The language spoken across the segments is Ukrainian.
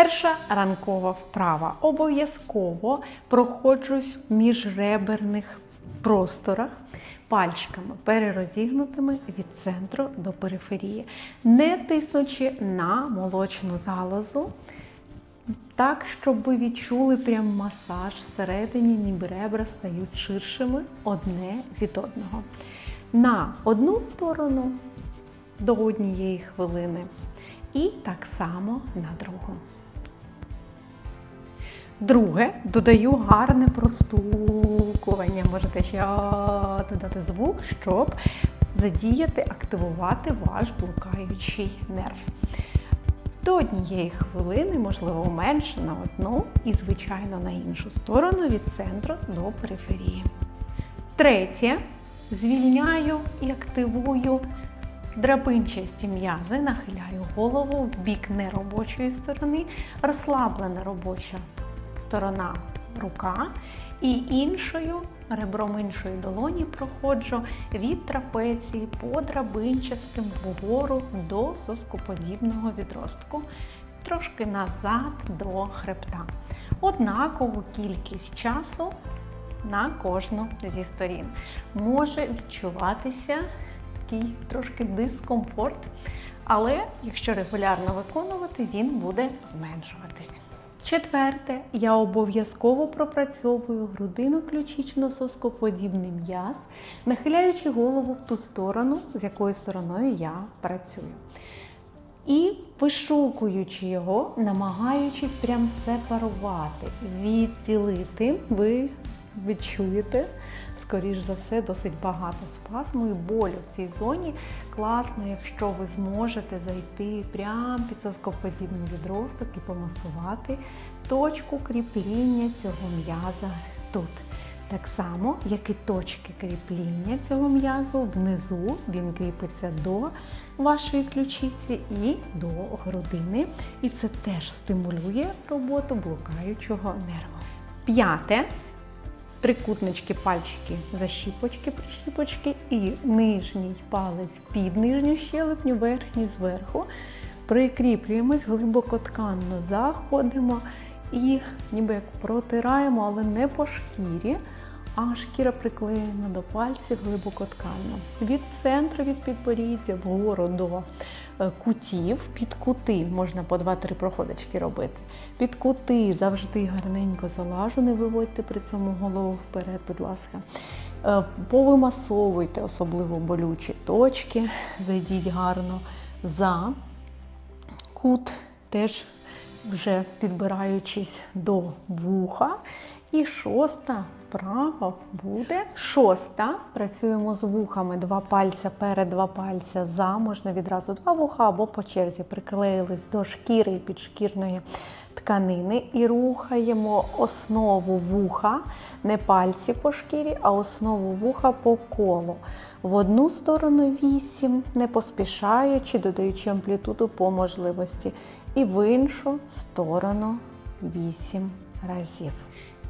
Перша ранкова вправа. Обов'язково проходжусь в міжреберних просторах пальчиками перерозігнутими від центру до периферії, не тиснучи на молочну залозу. Так, щоб ви відчули прям масаж всередині, ніби ребра стають ширшими одне від одного. На одну сторону до однієї хвилини. І так само на другу. Друге, додаю гарне простукування. Можете ще додати звук, щоб задіяти, активувати ваш блукаючий нерв. До однієї хвилини, можливо, менше на одну, і, звичайно, на іншу сторону від центру до периферії. Третє, звільняю і активую драбинчасті м'язи, нахиляю голову в бік неробочої сторони, розслаблена робоча сторона рука, і іншою ребром іншої долоні проходжу від трапеції по драбинчастим вгору до соскоподібного відростку, трошки назад до хребта. Однакову кількість часу на кожну зі сторін. Може відчуватися такий трошки дискомфорт, але якщо регулярно виконувати, він буде зменшуватись. Четверте, я обов'язково пропрацьовую грудину ключично соскоподібний м'яз, нахиляючи голову в ту сторону, з якою стороною я працюю. І вишукуючи його, намагаючись прям сепарувати, відділити, ви відчуєте, скоріш за все, досить багато спазму і болю в цій зоні. Класно, якщо ви зможете зайти прямо під соскоподібний відросток і помасувати точку кріпління цього м'яза тут. Так само, як і точки кріпління цього м'язу, внизу він кріпиться до вашої ключиці і до грудини. І це теж стимулює роботу блукаючого нерву. П'яте трикутнички, пальчики, защіпочки, прищіпочки і нижній палець під нижню щелепню, верхній зверху. Прикріплюємось, глибоко тканно заходимо і ніби як протираємо, але не по шкірі, а шкіра приклеєна до пальців глибоко тканно. Від центру, від підборіддя вгору до е, кутів, під кути можна по 2-3 проходочки робити. Під кути завжди гарненько залажу, не виводьте при цьому голову вперед, будь ласка. Е, Повимасовуйте особливо болючі точки, зайдіть гарно за кут, теж вже підбираючись до вуха. І шоста вправа буде. Шоста. Працюємо з вухами два пальця перед, два пальця за. Можна відразу два вуха або по черзі приклеїлись до шкіри підшкірної тканини. І рухаємо основу вуха, не пальці по шкірі, а основу вуха по колу. В одну сторону 8, не поспішаючи, додаючи амплітуду по можливості. І в іншу сторону 8 разів.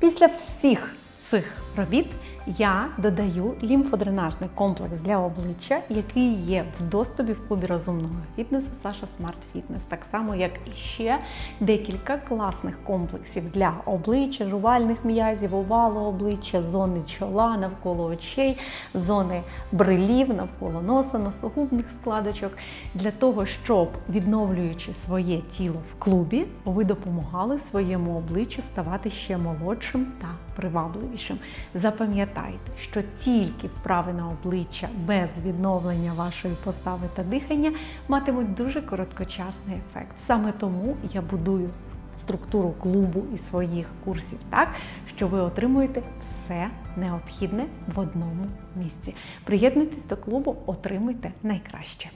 Після всіх цих робіт я додаю лімфодренажний комплекс для обличчя, який є в доступі в клубі розумного фітнесу Саша Смарт Фітнес. Так само, як і ще декілька класних комплексів для обличчя, жувальних м'язів, овалу обличчя, зони чола, навколо очей, зони брилів, навколо носа, носогубних складочок, для того, щоб відновлюючи своє тіло в клубі, ви допомагали своєму обличчю ставати ще молодшим та привабливішим. Запам'ятайте, що тільки вправи на обличчя без відновлення вашої постави та дихання матимуть дуже короткочасний ефект. Саме тому я будую структуру клубу і своїх курсів так, що ви отримуєте все необхідне в одному місці. Приєднуйтесь до клубу, отримуйте найкраще.